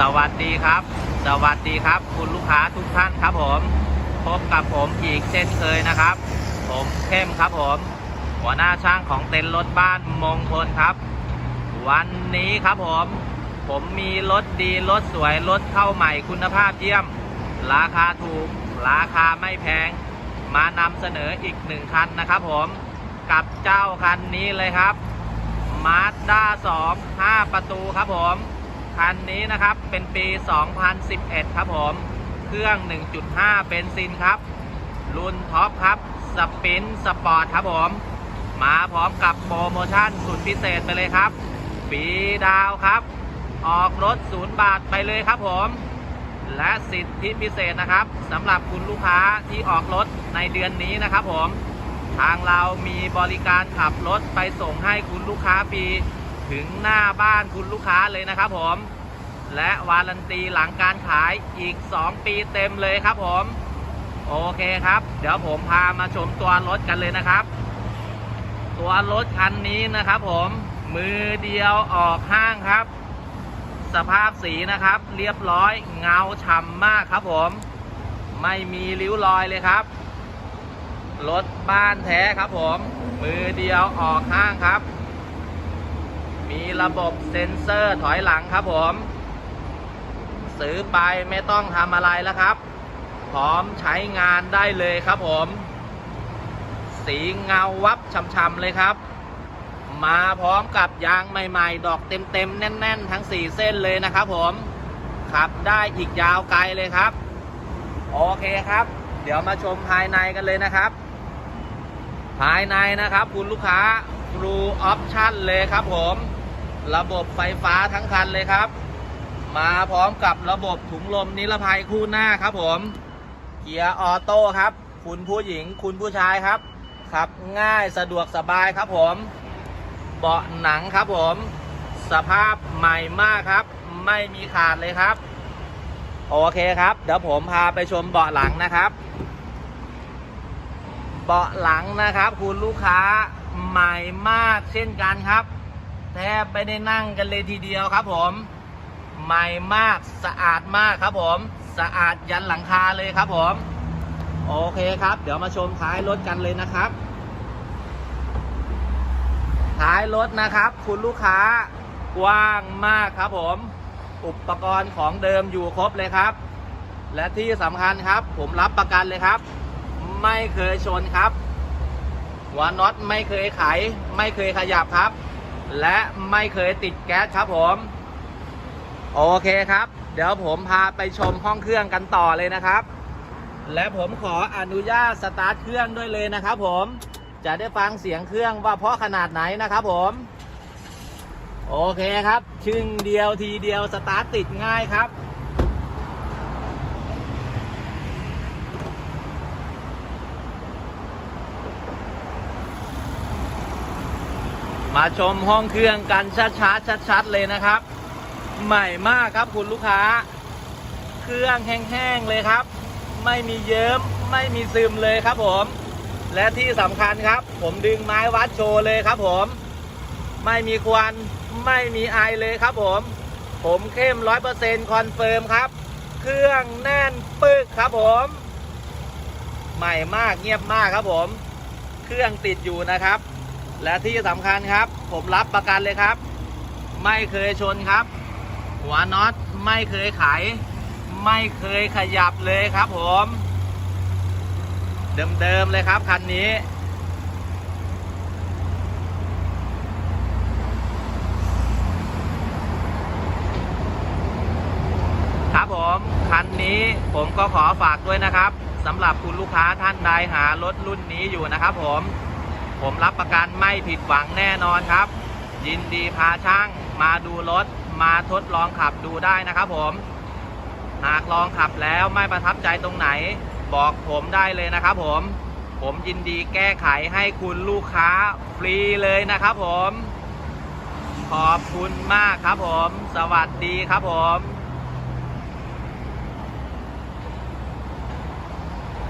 สวัสดีครับ สวัสดีครับ คุณลูกค้าทุกท่านครับผม พบกับผมอีกเช่นเคยนะครับ ผมเข้มครับผม หัวหน้าช่างของเต็นท์รถบ้านมงคลครับ วันนี้ครับผม ผมมีรถดีรถสวยรถเข้าใหม่คุณภาพเยี่ยม ราคาถูก ราคาไม่แพง มานำเสนออีกหนึ่งคันนะครับผม กับเจ้าคันนี้เลยครับมาสด้า2 5ประตูครับผม คันนี้นะครับเป็นปี 2011 ครับผม เครื่อง 1.5 เบนซินครับ รุ่นท็อปครับ สปินสปอร์ตครับผม มาพร้อมกับโปรโมชั่นสุดพิเศษไปเลยครับปีดาวครับ ออกรถศูนย์บาทไปเลยครับผม และสิทธิพิเศษนะครับสำหรับคุณลูกค้าที่ออกรถในเดือนนี้นะครับผม ทางเรามีบริการขับรถไปส่งให้คุณลูกค้าฟรี ถึงหน้าบ้านคุณลูกค้าเลยนะครับผม และวารันตีหลังการขายอีก 2 ปีเต็มเลยครับผม โอเคครับ เดี๋ยวผมพามาชมตัวรถกันเลยนะครับ ตัวรถคันนี้นะครับผมมือเดียวออกห้างครับ สภาพสีนะครับ เรียบร้อยเงาฉ่ำมากครับผม ไม่มีริ้วรอยเลยครับรถบ้านแท้ครับผม มือเดียวออกห้างครับ มีระบบเซ็นเซอร์ถอยหลังครับผม ซื้อไปไม่ต้องทำอะไรแล้วครับ พร้อมใช้งานได้เลยครับผม สีเงาวับช่ำๆเลยครับ มาพร้อมกับยางใหม่ ๆ ดอกเต็มๆแน่น ๆ ทั้ง 4 เส้นเลยนะครับผมขับได้อีกยาวไกลเลยครับ โอเคครับ เดี๋ยวมาชมภายในกันเลยนะครับ ภายในนะครับคุณลูกค้า Full Option เลยครับผม ระบบไฟฟ้าทั้งคันเลยครับ มาพร้อมกับระบบถุงลมนิรภัยคู่หน้าครับผม เกียร์ออโต้ครับ คุณผู้หญิงคุณผู้ชายครับ ขับง่ายสะดวกสบายครับผม เบาะหนังครับผม สภาพใหม่มากครับ ไม่มีขาดเลยครับ โอเคครับ เดี๋ยวผมพาไปชมเบาะหลังนะครับ เบาะหลังนะครับ คุณลูกค้าใหม่มากเช่นกันครับ แทบไม่ได้นั่งกันเลยทีเดียวครับผมใหม่มากสะอาดมากครับผม สะอาดยันหลังคาเลยครับผม โอเคครับ เดี๋ยวมาชมท้ายรถกันเลยนะครับ ท้ายรถนะครับ คุณลูกค้ากว้างมากครับผม อุปกรณ์ของเดิมอยู่ครบเลยครับ และที่สำคัญครับ ผมรับประกันเลยครับ ไม่เคยชนครับหัวน็อตไม่เคยไข ไม่เคยขยับครับ และไม่เคยติดแก๊สครับผม โอเคครับ เดี๋ยวผมพาไปชมห้องเครื่องกันต่อเลยนะครับ และผมขออนุญาตสตาร์ทเครื่องด้วยเลยนะครับผมจะได้ฟังเสียงเครื่องว่าเพราะขนาดไหนนะครับผม โอเคครับ ชึ่งเดียวทีเดียวสตาร์ทติดง่ายครับ มาชมห้องเครื่องกันชัดๆชัดๆเลยนะครับ ใหม่มากครับคุณลูกค้า เครื่องแห้งๆเลยครับ ไม่มีเยิ้มไม่มีซึมเลยครับผม และที่สำคัญครับ ผมดึงไม้วัดโชว์เลยครับผม ไม่มีควันไม่มีไอเลยครับผม ผมเข้มร้อยเปอร์เซ็นต์คอนเฟิร์มครับ เครื่องแน่นปึกครับผม ใหม่มากเงียบมากครับผม เครื่องติดอยู่นะครับ และที่สำคัญครับ ผมรับประกันเลยครับ ไม่เคยชนครับ หัวน็อตไม่เคยไข ไม่เคยขยับเลยครับผม เดิมๆเลยครับคันนี้ครับผมคันนี้ผมก็ขอฝากด้วยนะครับสำหรับคุณลูกค้าท่านใดหารถรุ่นนี้อยู่นะครับผม ผมรับประกันไม่ผิดหวังแน่นอนครับ ยินดีพาช่างมาดูรถมาทดลองขับดูได้นะครับผม หากลองขับแล้วไม่ประทับใจตรงไหน บอกผมได้เลยนะครับผม ผมยินดีแก้ไขให้คุณลูกค้าฟรีเลยนะครับผม ขอบคุณมากครับผม สวัสดีครับผม